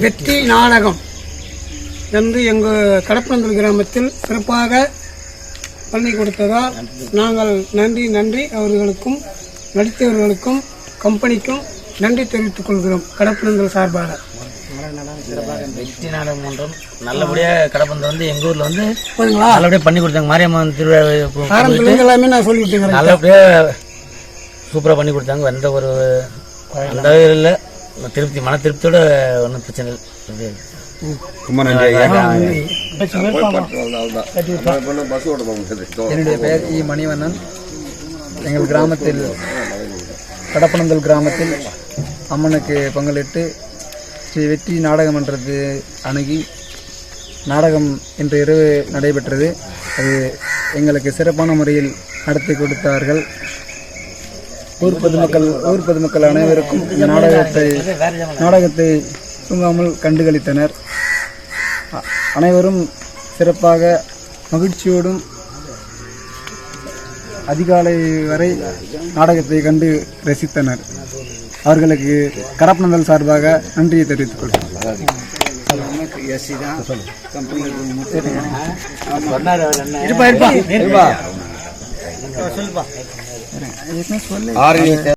வெற்றி நாடகம் வந்து எங்கள் கடப்பனந்தல் கிராமத்தில் சிறப்பாக பண்ணி கொடுத்ததால் நாங்கள் நன்றி நன்றி. அவர்களுக்கும் நடித்தவர்களுக்கும் கம்பெனிக்கும் நன்றி தெரிவித்துக் கொள்கிறோம் கடப்பனந்தல் சார்பாக. வெற்றி நாடகம் மன்றம் நல்லபடியாக கடப்பந்து வந்து எங்கள் ஊரில் வந்து நல்லபடியாக பண்ணி கொடுத்தாங்க. மாரியம்மன் திருவிழா எல்லாமே நான் சொல்லிவிட்டேன் நல்லபடியாக சூப்பராக பண்ணி கொடுத்தாங்க. எந்த ஒரு அந்த இல்லை. திருப்தி மன திருப்தியோட ஒன்றும் பிரச்சனை இல்லை. ரொம்ப நன்றி என்னுடைய பெயர் இ. மணிவண்ணன். எங்கள் கிராமத்தில் கடப்பனந்தல் கிராமத்தில் அம்மனுக்கு பங்களிட்டு ஸ்ரீ வெற்றி நாடக மன்றத்தை அணுகி நாடகம் இன்று இரவு நடைபெற்றது. அது எங்களுக்கு சிறப்பான முறையில் நடத்தி கொடுத்தார்கள். ஊர் பொதுமக்கள் ஊர் பொதுமக்கள் அனைவருக்கும் இந்த நாடகத்தை நாடகத்தை தூங்காமல் கண்டுகளித்தனர். அனைவரும் சிறப்பாக மகிழ்ச்சியோடும் அதிகாலை வரை நாடகத்தை கண்டு ரசித்தனர். அவர்களுக்கு கரப்பனந்தல் சார்பாக நன்றியை தெரிவித்துக் கொள்கிறேன். ஆறு